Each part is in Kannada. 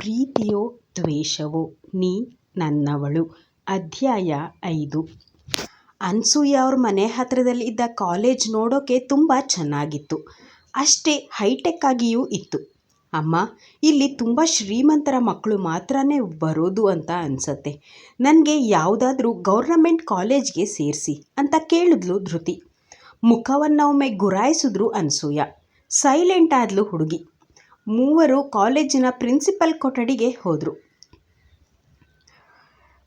ಪ್ರೀತಿಯೋ ದ್ವೇಷವೋ ನೀ ನನ್ನವಳು. ಅಧ್ಯಾಯ ಐದು. ಅನ್ಸೂಯ ಅವ್ರ ಮನೆ ಹತ್ರದಲ್ಲಿ ಇದ್ದ ಕಾಲೇಜ್ ನೋಡೋಕೆ ತುಂಬ ಚೆನ್ನಾಗಿತ್ತು. ಅಷ್ಟೇ ಹೈಟೆಕ್ ಆಗಿಯೂ ಇತ್ತು. ಅಮ್ಮ, ಇಲ್ಲಿ ತುಂಬ ಶ್ರೀಮಂತರ ಮಕ್ಕಳು ಮಾತ್ರನೇ ಬರೋದು ಅಂತ ಅನ್ಸತ್ತೆ. ನನಗೆ ಯಾವುದಾದ್ರೂ ಗೌರ್ನಮೆಂಟ್ ಕಾಲೇಜ್ಗೆ ಸೇರಿಸಿ ಅಂತ ಕೇಳಿದ್ಲು ಧೃತಿ. ಮುಖವನ್ನೊಮ್ಮೆ ಗುರಾಯಿಸಿದ್ರು ಅನ್ಸೂಯ. ಸೈಲೆಂಟ್ ಆದ್ಲು ಹುಡುಗಿ. ಮೂವರು ಕಾಲೇಜಿನ ಪ್ರಿನ್ಸಿಪಲ್ ಕೊಠಡಿಗೆ ಹೋದರು.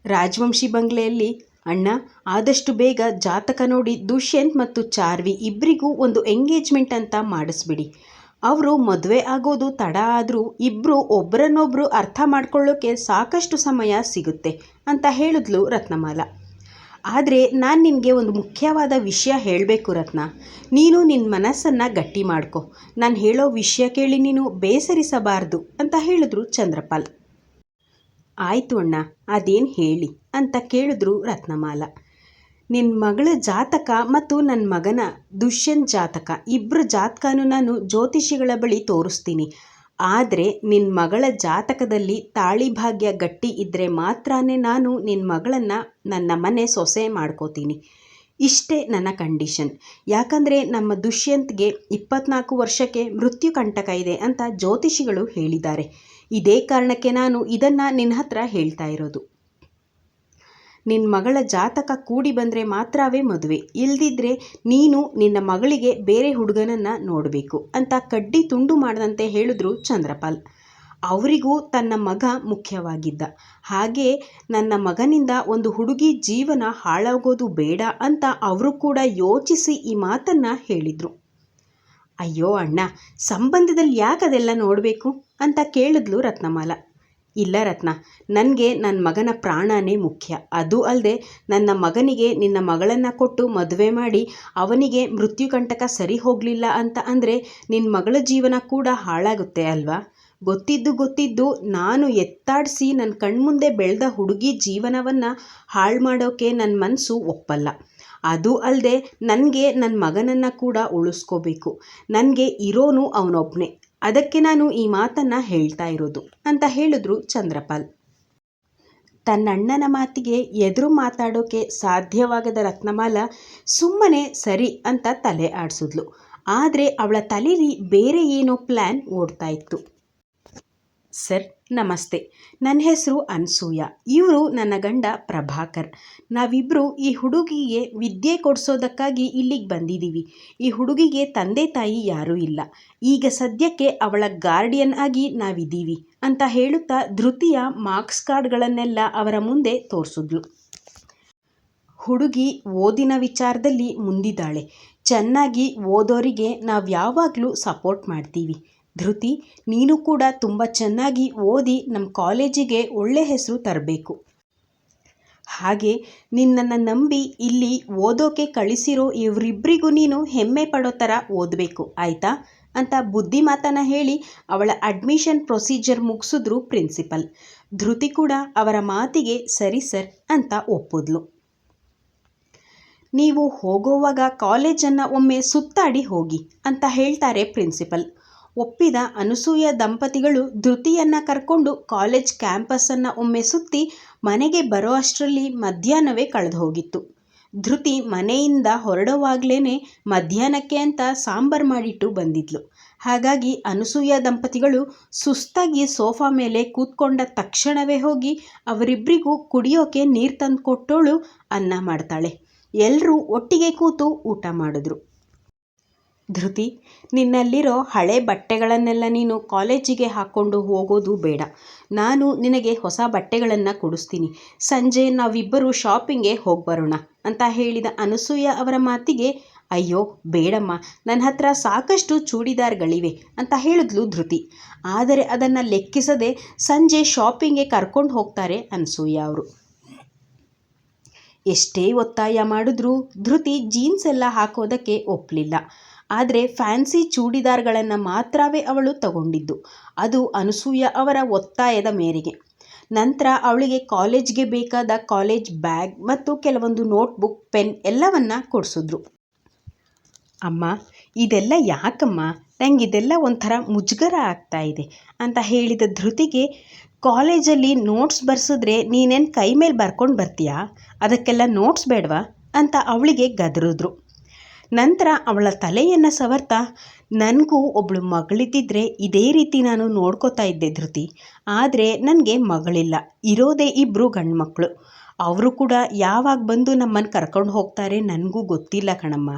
ರಾಜವಂಶಿ ಬಂಗ್ಲೆಯಲ್ಲಿ ಅಣ್ಣ, ಆದಷ್ಟು ಬೇಗ ಜಾತಕ ನೋಡಿ ದುಷ್ಯಂತ್ ಮತ್ತು ಚಾರ್ವಿ ಇಬ್ಬರಿಗೂ ಒಂದು ಎಂಗೇಜ್ಮೆಂಟ್ ಅಂತ ಮಾಡಿಸ್ಬಿಡಿ. ಅವರು ಮದುವೆ ಆಗೋದು ತಡ ಆದರೂ ಇಬ್ಬರು ಒಬ್ಬರನ್ನೊಬ್ಬರು ಅರ್ಥ ಮಾಡ್ಕೊಳ್ಳೋಕ್ಕೆ ಸಾಕಷ್ಟು ಸಮಯ ಸಿಗುತ್ತೆ ಅಂತ ಹೇಳಿದ್ಲು ರತ್ನಮಾಲ. ಆದರೆ ನಾನು ನಿನಗೆ ಒಂದು ಮುಖ್ಯವಾದ ವಿಷಯ ಹೇಳಬೇಕು ರತ್ನ. ನೀನು ನಿನ್ನ ಮನಸ್ಸನ್ನು ಗಟ್ಟಿ ಮಾಡ್ಕೊ. ನಾನು ಹೇಳೋ ವಿಷಯ ಕೇಳಿ ನೀನು ಬೇಸರಿಸಬಾರ್ದು ಅಂತ ಹೇಳಿದ್ರು ಚಂದ್ರಪಾಲ್. ಆಯಿತು ಅಣ್ಣ, ಅದೇನು ಹೇಳಿ ಅಂತ ಕೇಳಿದ್ರು ರತ್ನಮಾಲ. ನಿನ್ನ ಮಗಳ ಜಾತಕ ಮತ್ತು ನನ್ನ ಮಗನ ದುಷ್ಯಂತ್ ಜಾತಕ ಇಬ್ಬರ ಜಾತಕನೂ ನಾನು ಜ್ಯೋತಿಷಿಗಳ ಬಳಿ ತೋರಿಸ್ತೀನಿ. ಆದರೆ ನಿನ್ನ ಮಗಳ ಜಾತಕದಲ್ಲಿ ತಾಳಿ ಭಾಗ್ಯ ಗಟ್ಟಿ ಇದ್ದರೆ ಮಾತ್ರನೇ ನಾನು ನಿನ್ನ ಮಗಳನ್ನು ನನ್ನ ಮನೆ ಸೊಸೆ ಮಾಡ್ಕೋತೀನಿ. ಇಷ್ಟೇ ನನ್ನ ಕಂಡೀಷನ್. ಯಾಕಂದರೆ ನಮ್ಮ ದುಷ್ಯಂತ್ಗೆ ಇಪ್ಪತ್ನಾಲ್ಕು ವರ್ಷಕ್ಕೆ ಮೃತ್ಯು ಕಂಟಕ ಇದೆ ಅಂತ ಜ್ಯೋತಿಷಿಗಳು ಹೇಳಿದ್ದಾರೆ. ಇದೇ ಕಾರಣಕ್ಕೆ ನಾನು ಇದನ್ನು ನಿನ್ನ ಹತ್ರ ಹೇಳ್ತಾ ಇರೋದು. ನಿನ್ನ ಮಗಳ ಜಾತಕ ಕೂಡಿ ಬಂದರೆ ಮಾತ್ರವೇ ಮದುವೆ. ಇಲ್ದಿದ್ರೆ ನೀನು ನಿನ್ನ ಮಗಳಿಗೆ ಬೇರೆ ಹುಡುಗನನ್ನು ನೋಡಬೇಕು ಅಂತ ಕಡ್ಡಿ ತುಂಡು ಮಾಡದಂತೆ ಹೇಳಿದ್ರು ಚಂದ್ರಪಾಲ್. ಅವರಿಗೂ ತನ್ನ ಮಗ ಮುಖ್ಯವಾಗಿದ್ದ. ಹಾಗೆ ನನ್ನ ಮಗನಿಂದ ಒಂದು ಹುಡುಗಿ ಜೀವನ ಹಾಳಾಗೋದು ಬೇಡ ಅಂತ ಅವರು ಕೂಡ ಯೋಚಿಸಿ ಈ ಮಾತನ್ನು ಹೇಳಿದರು. ಅಯ್ಯೋ ಅಣ್ಣ, ಸಂಬಂಧದಲ್ಲಿ ಯಾಕೆ ಅದೆಲ್ಲ ನೋಡಬೇಕು? ಅಂತ ಕೇಳಿದ್ಲು ರತ್ನಮಾಲ. ಇಲ್ಲ ರತ್ನ, ನನಗೆ ನನ್ನ ಮಗನ ಪ್ರಾಣನೇ ಮುಖ್ಯ. ಅದು ಅಲ್ಲದೆ ನನ್ನ ಮಗನಿಗೆ ನಿನ್ನ ಮಗಳನ್ನು ಕೊಟ್ಟು ಮದುವೆ ಮಾಡಿ ಅವನಿಗೆ ಮೃತ್ಯುಕಂಟಕ ಸರಿ ಹೋಗಲಿಲ್ಲ ಅಂತ ಅಂದರೆ ನಿನ್ನ ಮಗಳ ಜೀವನ ಕೂಡ ಹಾಳಾಗುತ್ತೆ ಅಲ್ವಾ? ಗೊತ್ತಿದ್ದು ಗೊತ್ತಿದ್ದು ನಾನು ಎತ್ತಾಡಿಸಿ ನನ್ನ ಕಣ್ಮುಂದೆ ಬೆಳೆದ ಹುಡುಗಿ ಜೀವನವನ್ನು ಹಾಳು ಮಾಡೋಕ್ಕೆ ನನ್ನ ಮನಸ್ಸು ಒಪ್ಪಲ್ಲ. ಅದು ಅಲ್ಲದೆ ನನಗೆ ನನ್ನ ಮಗನನ್ನು ಕೂಡ ಉಳಿಸ್ಕೋಬೇಕು. ನನಗೆ ಇರೋನು ಅವನೊಬ್ಬನೇ ಅದಕ್ಕೆ ನಾನು ಈ ಮಾತನ್ನು ಹೇಳ್ತಾ ಇರೋದು ಅಂತ ಹೇಳಿದ್ರು ಚಂದ್ರಪಾಲ್. ತನ್ನಣ್ಣನ ಮಾತಿಗೆ ಎದುರು ಮಾತಾಡೋಕೆ ಸಾಧ್ಯವಾಗದ ರತ್ನಮಾಲ ಸುಮ್ಮನೆ ಸರಿ ಅಂತ ತಲೆ ಆಡಿಸಿದ್ಲು. ಆದರೆ ಅವಳ ತಲೆಯಲ್ಲಿ ಬೇರೆ ಏನೋ ಪ್ಲ್ಯಾನ್ ಓಡ್ತಾ ಇತ್ತು. ಸರ್, ನಮಸ್ತೆ. ನನ್ನ ಹೆಸರು ಅನ್ಸೂಯ. ಇವರು ನನ್ನ ಗಂಡ ಪ್ರಭಾಕರ್. ನಾವಿಬ್ಬರು ಈ ಹುಡುಗಿಗೆ ವಿದ್ಯೆ ಕೊಡಿಸೋದಕ್ಕಾಗಿ ಇಲ್ಲಿಗೆ ಬಂದಿದ್ದೀವಿ ಈ ಹುಡುಗಿಗೆ ತಂದೆ ತಾಯಿ ಯಾರೂ ಇಲ್ಲ. ಈಗ ಸದ್ಯಕ್ಕೆ ಅವಳ ಗಾರ್ಡಿಯನ್ ಆಗಿ ನಾವಿದ್ದೀವಿ ಅಂತ ಹೇಳುತ್ತಾ ಧೃತಿಯ ಮಾರ್ಕ್ಸ್ ಕಾರ್ಡ್ಗಳನ್ನೆಲ್ಲ ಅವರ ಮುಂದೆ ತೋರಿಸಿದ್ಲು. ಹುಡುಗಿ ಓದಿನ ವಿಚಾರದಲ್ಲಿ ಮುಂದಿದ್ದಾಳೆ. ಚೆನ್ನಾಗಿ ಓದೋರಿಗೆ ನಾವು ಯಾವಾಗಲೂ ಸಪೋರ್ಟ್ ಮಾಡ್ತೀವಿ. ಧೃತಿ, ನೀನು ಕೂಡ ತುಂಬ ಚೆನ್ನಾಗಿ ಓದಿ ನಮ್ಮ ಕಾಲೇಜಿಗೆ ಒಳ್ಳೆ ಹೆಸರು ತರಬೇಕು. ಹಾಗೆ ನಿನ್ನನ್ನು ನಂಬಿ ಇಲ್ಲಿ ಓದೋಕೆ ಕಳಿಸಿರೋ ಇವರಿಬ್ಬರಿಗೂ ನೀನು ಹೆಮ್ಮೆ ಪಡೋ ಥರ ಓದಬೇಕು, ಆಯಿತಾ? ಅಂತ ಬುದ್ಧಿ ಮಾತನ್ನ ಹೇಳಿ ಅವಳ ಅಡ್ಮಿಷನ್ ಪ್ರೊಸೀಜರ್ ಮುಗಿಸಿದ್ರು ಪ್ರಿನ್ಸಿಪಲ್. ಧೃತಿ ಕೂಡ ಅವರ ಮಾತಿಗೆ, ಸರಿ ಸರ್ ಅಂತ ಒಪ್ಪಿದ್ಲು. ನೀವು ಹೋಗೋವಾಗ ಕಾಲೇಜನ್ನು ಒಮ್ಮೆ ಸುತ್ತಾಡಿ ಹೋಗಿ ಅಂತ ಹೇಳ್ತಾರೆ ಪ್ರಿನ್ಸಿಪಲ್. ಒಪ್ಪಿದ ಅನಸೂಯ ದಂಪತಿಗಳು ಧೃತಿಯನ್ನು ಕರ್ಕೊಂಡು ಕಾಲೇಜ್ ಕ್ಯಾಂಪಸ್ಸನ್ನು ಒಮ್ಮೆ ಸುತ್ತಿ ಮನೆಗೆ ಬರೋ ಅಷ್ಟರಲ್ಲಿ ಮಧ್ಯಾಹ್ನವೇ ಕಳೆದು ಹೋಗಿತ್ತು. ಧೃತಿ ಮನೆಯಿಂದ ಹೊರಡುವಾಗ್ಲೇ ಮಧ್ಯಾಹ್ನಕ್ಕೆ ಅಂತ ಸಾಂಬಾರು ಮಾಡಿಟ್ಟು ಬಂದಿದ್ಲು. ಹಾಗಾಗಿ ಅನಸೂಯ ದಂಪತಿಗಳು ಸುಸ್ತಾಗಿ ಸೋಫಾ ಮೇಲೆ ಕೂತ್ಕೊಂಡ ತಕ್ಷಣವೇ ಹೋಗಿ ಅವರಿಬ್ಬರಿಗೂ ಕುಡಿಯೋಕೆ ನೀರು ತಂದು ಕೊಟ್ಟೋಳು ಅನ್ನ ಮಾಡ್ತಾಳೆ. ಎಲ್ಲರೂ ಒಟ್ಟಿಗೆ ಕೂತು ಊಟ ಮಾಡಿದ್ರು. ಧೃತಿ, ನಿನ್ನಲ್ಲಿರೋ ಹಳೆ ಬಟ್ಟೆಗಳನ್ನೆಲ್ಲ ನೀನು ಕಾಲೇಜಿಗೆ ಹಾಕ್ಕೊಂಡು ಹೋಗೋದು ಬೇಡ. ನಾನು ನಿನಗೆ ಹೊಸ ಬಟ್ಟೆಗಳನ್ನು ಕೊಡಿಸ್ತೀನಿ. ಸಂಜೆ ನಾವಿಬ್ಬರು ಶಾಪಿಂಗ್ಗೆ ಹೋಗಿ ಬರೋಣ ಅಂತ ಹೇಳಿದ ಅನಸೂಯ ಅವರ ಮಾತಿಗೆ, ಅಯ್ಯೋ, ಬೇಡಮ್ಮ ನನ್ನ ಹತ್ರ ಸಾಕಷ್ಟು ಚೂಡಿದಾರ್ಗಳಿವೆ ಅಂತ ಹೇಳಿದ್ಲು ಧೃತಿ. ಆದರೆ ಅದನ್ನು ಲೆಕ್ಕಿಸದೆ ಸಂಜೆ ಶಾಪಿಂಗ್ಗೆ ಕರ್ಕೊಂಡು ಹೋಗ್ತಾರೆ ಅನಸೂಯ ಅವರು. ಎಷ್ಟೇ ಒತ್ತಾಯ ಮಾಡಿದ್ರೂ ಧೃತಿ ಜೀನ್ಸ್ ಎಲ್ಲ ಹಾಕೋದಕ್ಕೆ ಒಪ್ಪಲಿಲ್ಲ ಆದರೆ ಫ್ಯಾನ್ಸಿ ಚೂಡಿದಾರ್ಗಳನ್ನು ಮಾತ್ರವೇ ಅವಳು ತಗೊಂಡಿದ್ದು. ಅದು ಅನಸೂಯ ಅವರ ಒತ್ತಾಯದ ಮೇರೆಗೆ. ನಂತರ ಅವಳಿಗೆ ಕಾಲೇಜ್ಗೆ ಬೇಕಾದ ಕಾಲೇಜ್ ಬ್ಯಾಗ್ ಮತ್ತು ಕೆಲವೊಂದು ನೋಟ್ಬುಕ್, ಪೆನ್ ಎಲ್ಲವನ್ನ ಕೊಡಿಸಿದ್ರು. ಅಮ್ಮ, ಇದೆಲ್ಲ ಯಾಕಮ್ಮ? ನನಗಿದೆಲ್ಲ ಒಂಥರ ಮುಜುಗರ ಆಗ್ತಾ ಇದೆ ಅಂತ ಹೇಳಿದ ಧೃತಿಗೆ, ಕಾಲೇಜಲ್ಲಿ ನೋಟ್ಸ್ ಬರ್ಸಿದ್ರೆ ನೀನೇನು ಕೈ ಮೇಲೆ ಬರ್ಕೊಂಡು ಬರ್ತೀಯಾ? ಅದಕ್ಕೆಲ್ಲ ನೋಟ್ಸ್ ಬೇಡವಾ? ಅಂತ ಅವಳಿಗೆ ಗದರಿದ್ರು. ನಂತರ ಅವಳ ತಲೆಯನ್ನು ಸವರ್ತಾ, ನನಗೂ ಒಬ್ಬಳು ಮಗಳಿದ್ದಿದ್ರೆ ಇದೇ ರೀತಿ ನಾನು ನೋಡ್ಕೋತಾ ಇದ್ದೆ ಧೃತಿ. ಆದರೆ ನನಗೆ ಮಗಳಿಲ್ಲ. ಇರೋದೇ ಇಬ್ಬರು ಗಂಡ್ಮಕ್ಳು. ಅವರು ಕೂಡ ಯಾವಾಗ ಬಂದು ನಮ್ಮನ್ನು ಕರ್ಕೊಂಡು ಹೋಗ್ತಾರೆ ನನಗೂ ಗೊತ್ತಿಲ್ಲ ಕಣಮ್ಮ.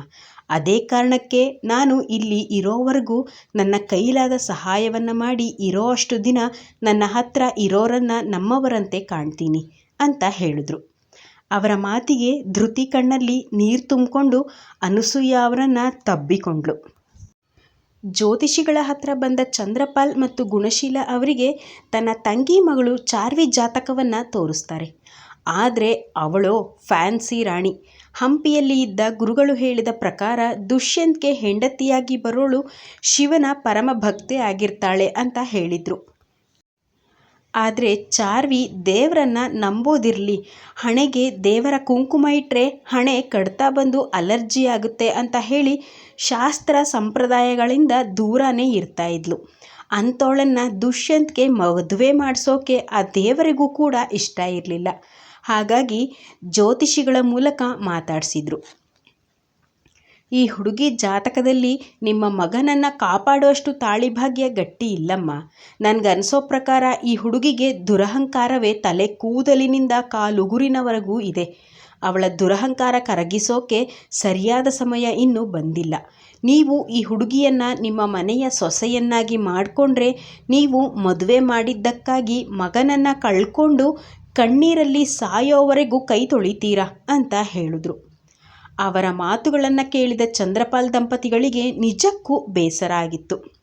ಅದೇ ಕಾರಣಕ್ಕೆ ನಾನು ಇಲ್ಲಿ ಇರೋವರೆಗೂ ನನ್ನ ಕೈಲಾದ ಸಹಾಯವನ್ನು ಮಾಡಿ ಇರೋ ಅಷ್ಟು ದಿನ ನನ್ನ ಹತ್ರ ಇರೋರನ್ನು ನಮ್ಮವರಂತೆ ಕಾಣ್ತೀನಿ, ಅಂತ ಹೇಳಿದ್ರು. ಅವರ ಮಾತಿಗೆ ಧೃತಿ ಕಣ್ಣಲ್ಲಿ ನೀರು ತುಂಬಿಕೊಂಡು ಅನಸೂಯ ಅವರನ್ನು ತಬ್ಬಿಕೊಂಡ್ಳು. ಜ್ಯೋತಿಷಿಗಳ ಹತ್ರ ಬಂದ ಚಂದ್ರಪಾಲ್ ಮತ್ತು ಗುಣಶೀಲ ಅವರಿಗೆ ತನ್ನ ತಂಗಿ ಮಗಳು ಚಾರ್ವಿ ಜಾತಕವನ್ನು ತೋರಿಸ್ತಾರೆ. ಆದರೆ ಅವಳು ಫ್ಯಾನ್ಸಿ ರಾಣಿ. ಹಂಪಿಯಲ್ಲಿ ಇದ್ದ ಗುರುಗಳು ಹೇಳಿದ ಪ್ರಕಾರ ದುಷ್ಯಂತ್ಗೆ ಹೆಂಡತಿಯಾಗಿ ಬರೋಳು ಶಿವನ ಪರಮ ಭಕ್ತೆ ಆಗಿರ್ತಾಳೆ ಅಂತ ಹೇಳಿದರು. ಆದರೆ ಚಾರ್ವಿ ದೇವರನ್ನ ನಂಬೋದಿರಲಿ. ಹಣೆಗೆ ದೇವರ ಕುಂಕುಮ ಇಟ್ಟರೆ ಹಣೆ ಕಡ್ತಾ ಬಂದು ಅಲರ್ಜಿ ಆಗುತ್ತೆ ಅಂತ ಹೇಳಿ ಶಾಸ್ತ್ರ ಸಂಪ್ರದಾಯಗಳಿಂದ ದೂರನೇ ಇರ್ತಾ ಇದ್ಲು. ಅಂಥವಳನ್ನು ದುಷ್ಯಂತ್ಗೆ ಮದುವೆ ಮಾಡಿಸೋಕೆ ಆ ದೇವರಿಗೂ ಕೂಡ ಇಷ್ಟ ಇರಲಿಲ್ಲ. ಹಾಗಾಗಿ ಜ್ಯೋತಿಷಿಗಳ ಮೂಲಕ ಮಾತಾಡಿಸಿದ್ರು. ಈ ಹುಡುಗಿ ಜಾತಕದಲ್ಲಿ ನಿಮ್ಮ ಮಗನನ್ನು ಕಾಪಾಡುವಷ್ಟು ತಾಳಿಭಾಗ್ಯ ಗಟ್ಟಿ ಇಲ್ಲಮ್ಮ. ನನಗನ್ಸೋ ಪ್ರಕಾರ ಈ ಹುಡುಗಿಗೆ ದುರಹಂಕಾರವೇ ತಲೆ ಕೂದಲಿನಿಂದ ಕಾಲುಗುರಿನವರೆಗೂ ಇದೆ. ಅವಳ ದುರಹಂಕಾರ ಕರಗಿಸೋಕೆ ಸರಿಯಾದ ಸಮಯ ಇನ್ನೂ ಬಂದಿಲ್ಲ. ನೀವು ಈ ಹುಡುಗಿಯನ್ನು ನಿಮ್ಮ ಮನೆಯ ಸೊಸೆಯನ್ನಾಗಿ ಮಾಡಿಕೊಂಡ್ರೆ ನೀವು ಮದುವೆ ಮಾಡಿದ್ದಕ್ಕಾಗಿ ಮಗನನ್ನು ಕಳ್ಕೊಂಡು ಕಣ್ಣೀರಲ್ಲಿ ಸಾಯೋವರೆಗೂ ಕೈ ತೊಳಿತೀರಾ ಅಂತ ಹೇಳಿದ್ರು. ಅವರ ಮಾತುಗಳನ್ನು ಕೇಳಿದ ಚಂದ್ರಪಾಲ್ ದಂಪತಿಗಳಿಗೆ ನಿಜಕ್ಕೂ ಬೇಸರ ಆಗಿತ್ತು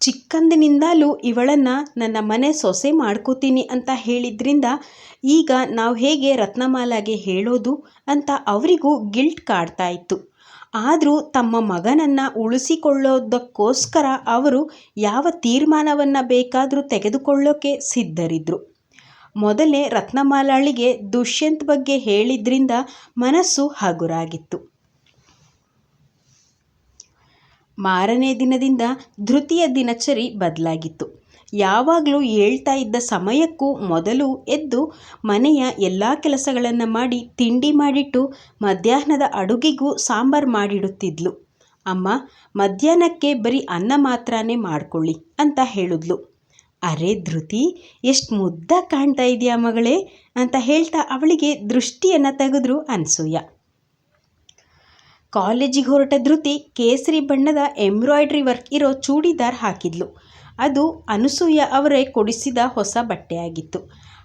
ಚಿಕ್ಕಂದಿನಿಂದಲೂ ಇವಳನ್ನು ನನ್ನ ಮನೆ ಸೊಸೆ ಮಾಡ್ಕೋತೀನಿ ಅಂತ ಹೇಳಿದ್ರಿಂದ ಈಗ ನಾವು ಹೇಗೆ ರತ್ನಮಾಲಾಗೆ ಹೇಳೋದು ಅಂತ ಅವರಿಗೂ ಗಿಲ್ಟ್ ಕಾಡ್ತಾ ಇತ್ತು. ಆದರೂ ತಮ್ಮ ಮಗನನ್ನು ಉಳಿಸಿಕೊಳ್ಳೋದಕ್ಕೋಸ್ಕರ ಅವರು ಯಾವ ತೀರ್ಮಾನವನ್ನು ಬೇಕಾದರೂ ತೆಗೆದುಕೊಳ್ಳೋಕೆ ಸಿದ್ಧರಿದ್ದರು ಮೊದಲೇ ರತ್ನಮಾಲಾಳಿಗೆ ದುಷ್ಯಂತ್ ಬಗ್ಗೆ ಹೇಳಿದ್ರಿಂದ ಮನಸ್ಸು ಹಗುರಾಗಿತ್ತು. ಮಾರನೇ ದಿನದಿಂದ ಧೃತಿಯ ದಿನಚರಿ ಬದಲಾಗಿತ್ತು. ಯಾವಾಗಲೂ ಹೇಳ್ತಾ ಇದ್ದ ಸಮಯಕ್ಕೂ ಮೊದಲು ಎದ್ದು ಮನೆಯ ಎಲ್ಲ ಕೆಲಸಗಳನ್ನು ಮಾಡಿ ತಿಂಡಿ ಮಾಡಿಟ್ಟು ಮಧ್ಯಾಹ್ನದ ಅಡುಗೆಗೂ ಸಾಂಬಾರು ಮಾಡಿಡುತ್ತಿದ್ಲು. ಅಮ್ಮ, ಮಧ್ಯಾಹ್ನಕ್ಕೆ ಬರೀ ಅನ್ನ ಮಾತ್ರನೇ ಮಾಡ್ಕೊಳ್ಳಿ ಅಂತ ಹೇಳಿದ್ಲು. ಅರೆ ಧೃತಿ, ಎಷ್ಟು ಮುದ್ದ ಕಾಣ್ತಾ ಇದೆಯಾ ಮಗಳೇ? ಅಂತ ಹೇಳ್ತಾ ಅವಳಿಗೆ ದೃಷ್ಟಿಯನ್ನು ತೆಗೆದ್ರು ಅನಸೂಯ. ಕಾಲೇಜಿಗೆ ಹೊರಟ ಧೃತಿ ಕೇಸರಿ ಬಣ್ಣದ ಎಂಬ್ರಾಯ್ಡ್ರಿ ವರ್ಕ್ ಇರೋ ಚೂಡಿದಾರ್ ಹಾಕಿದ್ಲು. ಅದು ಅನಸೂಯ ಅವರೇ ಕೊಡಿಸಿದ ಹೊಸ ಬಟ್ಟೆಯಾಗಿತ್ತು.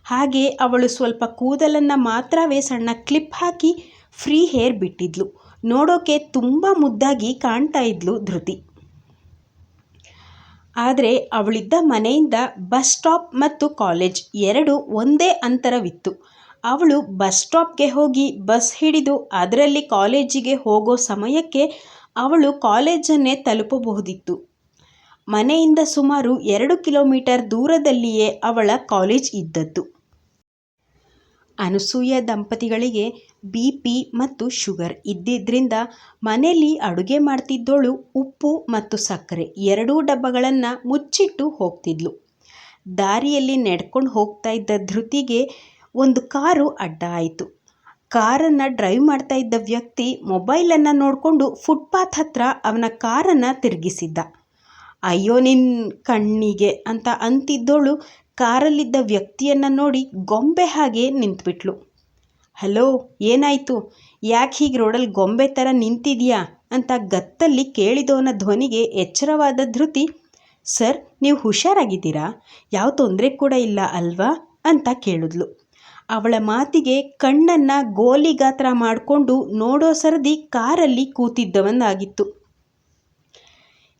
ಹಾಗೆ ಅವಳು ಸ್ವಲ್ಪ ಕೂದಲನ್ನು ಮಾತ್ರವೇ ಸಣ್ಣ ಕ್ಲಿಪ್ ಹಾಕಿ ಫ್ರೀ ಹೇರ್ ಬಿಟ್ಟಿದ್ಲು. ನೋಡೋಕೆ ತುಂಬ ಮುದ್ದಾಗಿ ಕಾಣ್ತಾ ಇದ್ಲು ಧೃತಿ. ಆದರೆ ಅವಳಿದ್ದ ಮನೆಯಿಂದ ಬಸ್ ಸ್ಟಾಪ್ ಮತ್ತು ಕಾಲೇಜ್ ಎರಡು ಒಂದೇ ಅಂತರವಿತ್ತು. ಅವಳು ಬಸ್ ಸ್ಟಾಪ್ಗೆ ಹೋಗಿ ಬಸ್ ಹಿಡಿದು ಅದರಲ್ಲಿ ಕಾಲೇಜಿಗೆ ಹೋಗೋ ಸಮಯಕ್ಕೆ ಅವಳು ಕಾಲೇಜನ್ನೇ ತಲುಪಬಹುದಿತ್ತು. ಮನೆಯಿಂದ ಸುಮಾರು ಎರಡು ಕಿಲೋಮೀಟರ್ ದೂರದಲ್ಲಿಯೇ ಅವಳ ಕಾಲೇಜ್ ಇದ್ದದ್ದು. ಅನಸೂಯ ದಂಪತಿಗಳಿಗೆ ಬಿ ಪಿ ಮತ್ತು ಶುಗರ್ ಇದ್ದಿದ್ದರಿಂದ ಮನೆಯಲ್ಲಿ ಅಡುಗೆ ಮಾಡ್ತಿದ್ದೋಳು ಉಪ್ಪು ಮತ್ತು ಸಕ್ಕರೆ ಎರಡೂ ಡಬ್ಬಗಳನ್ನು ಮುಚ್ಚಿಟ್ಟು ಹೋಗ್ತಿದ್ಲು. ದಾರಿಯಲ್ಲಿ ನಡ್ಕೊಂಡು ಹೋಗ್ತಾ ಇದ್ದ ಧೃತಿಗೆ ಒಂದು ಕಾರು ಅಡ್ಡ ಆಯಿತು. ಕಾರನ್ನು ಡ್ರೈವ್ ಮಾಡ್ತಾ ಇದ್ದ ವ್ಯಕ್ತಿ ಮೊಬೈಲನ್ನು ನೋಡಿಕೊಂಡು ಫುಟ್ಪಾತ್ ಹತ್ರ ಅವನ ಕಾರನ್ನು ತಿರುಗಿಸಿದ್ದ. ಅಯ್ಯೋ ನಿನ್ನ ಕಣ್ಣಿಗೆ ಅಂತ ಅಂತಿದ್ದೋಳು ಕಾರಲ್ಲಿದ್ದ ವ್ಯಕ್ತಿಯನ್ನು ನೋಡಿ ಗೊಂಬೆ ಹಾಗೆ ನಿಂತ್ಬಿಟ್ಲು. ಹಲೋ, ಏನಾಯಿತು? ಯಾಕೆ ಹೀಗೆ ರೋಡಲ್ಲಿ ಗೊಂಬೆ ಥರ ನಿಂತಿದೆಯಾ? ಅಂತ ಗತ್ತಲ್ಲಿ ಕೇಳಿದವನ ಧ್ವನಿಗೆ ಎಚ್ಚರವಾದ ಧೃತಿ, ಸರ್, ನೀವು ಹುಷಾರಾಗಿದ್ದೀರಾ? ಯಾವ ತೊಂದರೆ ಕೂಡ ಇಲ್ಲ ಅಲ್ವಾ? ಅಂತ ಕೇಳಿದ್ಲು. ಅವಳ ಮಾತಿಗೆ ಕಣ್ಣನ್ನು ಗೋಲಿ ಗಾತ್ರ ಮಾಡಿಕೊಂಡು ನೋಡೋ ಸರದಿ ಕಾರಲ್ಲಿ ಕೂತಿದ್ದವನಾಗಿತ್ತು.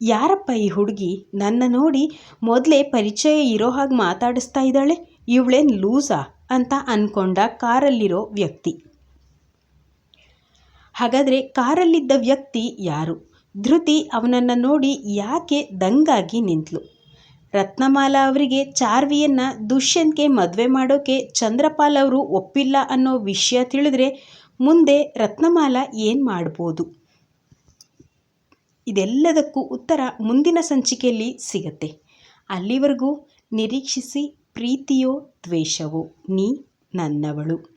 ಯಾರಪ್ಪ ಈ ಹುಡುಗಿ? ನನ್ನ ನೋಡಿ ಮೊದಲೇ ಪರಿಚಯ ಇರೋ ಹಾಗೆ ಮಾತಾಡಿಸ್ತಾ ಇದ್ದಾಳೆ. ಇವಳೇನು ಲೂಸಾ ಅಂತ ಅಂದ್ಕೊಂಡ ಕಾರಲ್ಲಿರೋ ವ್ಯಕ್ತಿ. ಹಾಗಾದರೆ ಕಾರಲ್ಲಿದ್ದ ವ್ಯಕ್ತಿ ಯಾರು? ಧೃತಿ ಅವನನ್ನು ನೋಡಿ ಯಾಕೆ ದಂಗಾಗಿ ನಿಂತಳು ರತ್ನಮಾಲಾ ಅವರಿಗೆ ಚಾರ್ವಿಯನ್ನು ದುಷ್ಯಂತ್ಗೆ ಮದುವೆ ಮಾಡೋಕೆ ಚಂದ್ರಪಾಲ್ ಅವರು ಒಪ್ಪಿಲ್ಲ ಅನ್ನೋ ವಿಷಯ ತಿಳಿದ್ರೆ ಮುಂದೆ ರತ್ನಮಾಲಾ ಏನು ಮಾಡ್ಬೋದು? ಇದೆಲ್ಲದಕ್ಕೂ ಉತ್ತರ ಮುಂದಿನ ಸಂಚಿಕೆಯಲ್ಲಿ ಸಿಗತ್ತೆ. ಅಲ್ಲಿವರೆಗೂ ನಿರೀಕ್ಷಿಸಿ ಪ್ರೀತಿಯೋ ದ್ವೇಷವೋ ನೀ ನನ್ನವಳು.